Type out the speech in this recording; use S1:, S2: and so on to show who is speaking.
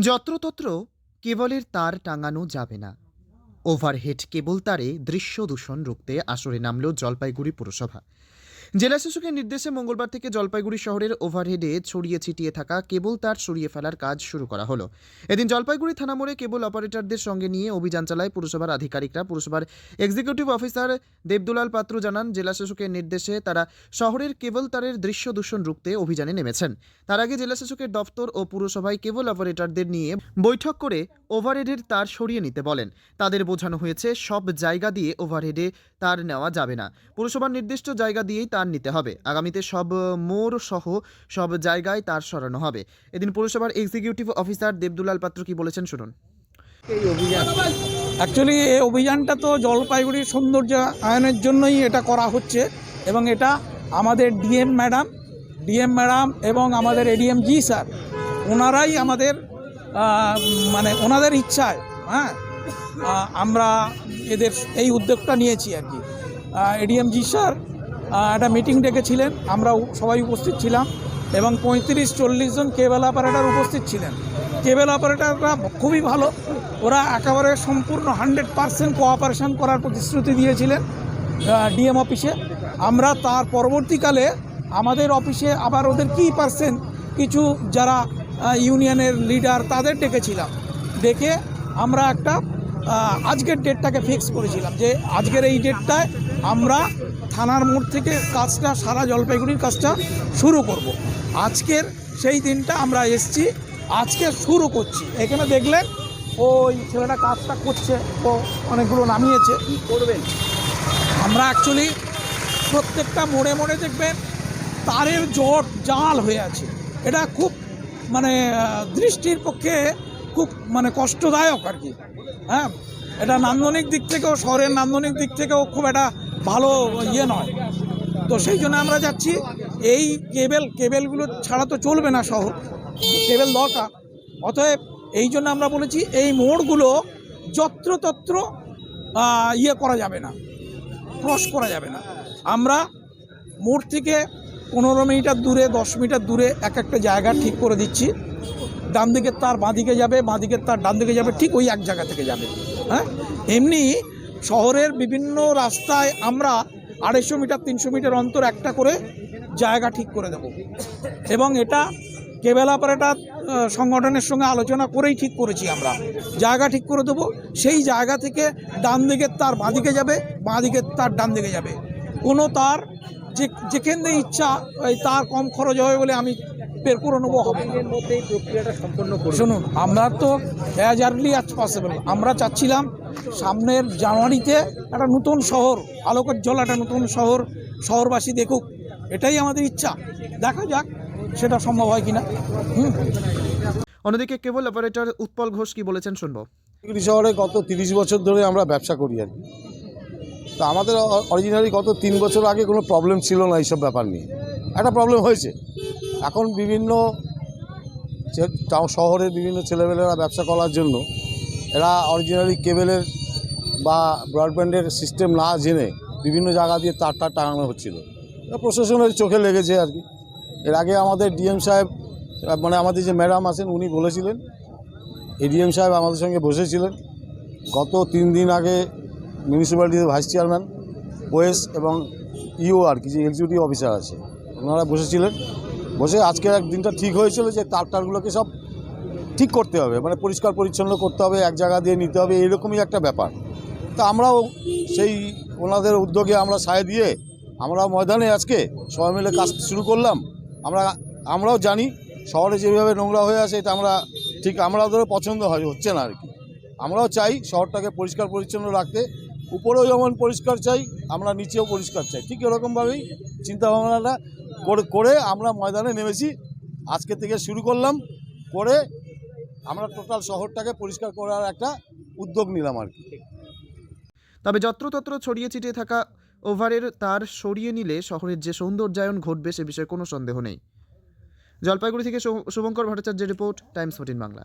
S1: যত্রতত্র কেবলের তার টাঙানো যাবে না। ওভারহেড কেবল তারে দৃশ্য দূষণ রুখতে আসরে নামল জলপাইগুড়ি পুরসভা। জেলা শাসকের নির্দেশে মঙ্গলবার থেকে জলপাইগুড়ি শহরের ওভারহেডে ছড়িয়ে ছিটিয়ে থাকা কেবল তার সরিয়ে ফেলার কাজ শুরু করা হলো। এদিন জলপাইগুড়ি থানা মোড়ে কেবল অপারেটরদের সঙ্গে নিয়ে অভিযান চালায় পুরসভার আধিকারিকরা। পুরসভার এক্সিকিউটিভ অফিসার দেবদুলাল পাত্র জানান জেলা শাসকের নির্দেশে তারা শহরের কেবল তারের দৃশ্য দূষণ রুখতে অভিযানে নেমেছেন। তার আগে জেলা শাসকের দপ্তর ও পুরসভায় কেবল অপারেটরদের নিয়ে বৈঠক করে ওভারহেডের তার সরিয়ে নিতে বলেন। তাদের বোঝানো হয়েছে, সব জায়গা দিয়ে ওভারহেডে তার নেওয়া যাবে না। পুরসভার নির্দিষ্ট জায়গা দিয়েই তার নিতে হবে। আগামীতে সব মোড় সহ সব জায়গায় তার সরানো হবে। এদিন পুরসভার এক্সিকিউটিভ অফিসার দেবদুলাল পাত্র কি বলেছেন শুনুন।
S2: অ্যাকচুয়ালি এই অভিযানটা তো জলপাইগুড়ির সৌন্দর্য আয়নের জন্যই এটা করা হচ্ছে এবং এটা আমাদের ডিএম ম্যাডাম ডিএম ম্যাডাম এবং আমাদের এডিএম জি স্যার ওনারাই আমাদের মানে ওনাদের ইচ্ছায় হ্যাঁ আমরা এদের এই উদ্যোগটা নিয়েছি আর কি। এডিএম জি স্যার একটা মিটিং ডেকেছিলেন। আমরা সবাই উপস্থিত ছিলাম এবং পঁয়ত্রিশ, চল্লিশ জন কেবল অপারেটার উপস্থিত ছিলেন। কেবল অপারেটাররা খুবই ভালো। ওরা একেবারে সম্পূর্ণ হান্ড্রেড পারসেন্ট কোঅপারেশন করার প্রতিশ্রুতি দিয়েছিলেন ডিএম অফিসে আমরা তার পরবর্তীকালে আমাদের অফিসে আবার ওদের কি পার্সেন্ট কিছু যারা ইউনিয়নের লিডার তাদের ডেকেছিলাম। ডেকে আমরা একটা আজকের ডেটটাকে ফিক্স করেছিলাম যে আজকের এই ডেটটায় আমরা থানার মোড় থেকে কাজটা সারা জলপাইগুড়ির কাজটা শুরু করব। আজকের সেই দিনটা আমরা এসছি আজকে শুরু করছি। এখানে দেখলেন ওই ছেলেটা কাজটা করছে ও অনেকগুলো নামিয়েছে। কি করবেন? আমরা অ্যাকচুয়ালি প্রত্যেকটা মোড়ে মোড়ে দেখবেন তারের জট জাল হয়ে আছে। এটা খুব মানে দৃষ্টির পক্ষে খুব মানে কষ্টদায়ক আর কি। হ্যাঁ এটা নান্দনিক দিক থেকেও শহরের নান্দনিক দিক থেকেও খুব একটা ভালো ইয়ে নয়। তো সেই জন্য আমরা যাচ্ছি। এই কেবেল, কেবেলগুলো ছাড়া তো চলবে না শহর। কেবেল দরকার। অতএব এই জন্য আমরা বলেছি, এই মোড়গুলো যত্রতত্র ইয়ে করা যাবে না। ক্রস করা যাবে না। আমরা মোড় থেকে পনেরো মিটার দূরে, দশ মিটার দূরে এক একটা জায়গা ঠিক করে দিচ্ছি। ডান দিকের তার বাঁ দিকে যাবে বাঁ দিকের তার ডান দিকে যাবে, ঠিক ওই এক জায়গা থেকে যাবে। হ্যাঁ? এমনি শহরের বিভিন্ন রাস্তায় আমরা আড়াইশো মিটার, তিনশো মিটার অন্তর একটা করে জায়গা ঠিক করে দেব। এবং এটা কেবেল অপারেটর সংগঠনের সঙ্গে আলোচনা করেই ঠিক করেছি আমরা। জায়গা ঠিক করে দেবো, সেই জায়গা থেকে ডান দিকের তার বাঁ দিকে যাবে বাঁ দিকের তার ডান দিকে যাবে। কোনো তার যে যেখান ইচ্ছা তার কম খরচ হবে বলে আমি বের করে নেব হবে
S3: মধ্যে এই প্রক্রিয়াটা সম্পন্ন
S2: শুনুন আমরা তো অ্যাজ আর্লি অ্যাজ পসিবল আমরা চাচ্ছিলাম সামনের জানুয়ারিতে একটা নতুন শহর আলোকোজ্জ্বল একটা নতুন শহর শহরবাসী দেখুক এটাই আমাদের ইচ্ছা। দেখা যাক সেটা সম্ভব হয় কিনা। হুম।
S1: অন্যদিকে কেবল অপারেটর উৎপল ঘোষ কি বলেছেন শুনব।
S4: শহরে গত তিরিশ বছর ধরে আমরা ব্যবসা করি আর কি। তো আমাদের অরিজিনালি গত তিন বছর আগে কোনো প্রবলেম ছিল না এইসব ব্যাপার নিয়ে। একটা প্রবলেম হয়েছে। এখন বিভিন্ন শহরের বিভিন্ন ছেলেমেয়েরা ব্যবসা করার জন্য, এরা অরিজিনালি কেবেলের বা ব্রডব্যান্ডের সিস্টেম না জেনে বিভিন্ন জায়গা দিয়ে তার তার টাঙানো হচ্ছিল। প্রশাসনের চোখে লেগেছে আর কি। এর আগে আমাদের ডিএম সাহেব মানে আমাদের যে ম্যাডাম আছেন, উনি বলেছিলেন এডিএম সাহেব আমাদের সঙ্গে বসেছিলেন। গত তিন দিন আগে মিউনিসিপ্যালিটির ভাইস চেয়ারম্যান ওএস এবং ইও আর কি, যে এক্সিকিউটিভ অফিসার আছে, ওনারা বসেছিলেন। বসে আজকের দিনটা ঠিক হয়েছিল যে তার টারগুলোকে সব ঠিক করতে হবে মানে পরিষ্কার পরিচ্ছন্ন করতে হবে, এক জায়গা দিয়ে নিতে হবে, এরকমই একটা ব্যাপার। তা আমরাও সেই ওনাদের উদ্যোগে আমরা সায় দিয়ে আমরা ময়দানে আজকে সবাই মিলে কাজ শুরু করলাম। আমরা, আমরাও জানি শহরে যেভাবে নোংরা হয়ে আছে এটা আমরা ঠিক আমাদেরও পছন্দ হয়, হচ্ছে না আর কি। আমরাও চাই শহরটাকে পরিষ্কার পরিচ্ছন্ন রাখতে। উপরেও যেমন পরিষ্কার চাই, আমরা নিচেও পরিষ্কার চাই। ঠিক এরকমভাবেই চিন্তাভাবনাটা করে আমরা ময়দানে নেমেছি। আজকে থেকে শুরু করলাম, করে আমরা টোটাল শহরটাকে পরিষ্কার করার একটা উদ্যোগ নিলাম আর কি।
S1: তবে যত্রতত্র ছড়িয়ে ছিটিয়ে থাকা ওভারের তার সরিয়ে নিলে শহরের যে সৌন্দর্যায়ন ঘটবে সে বিষয়ে কোনো সন্দেহ নেই। জলপাইগুড়ি থেকে শুভঙ্কর ভট্টাচার্যের report, Times fourteen Bangla.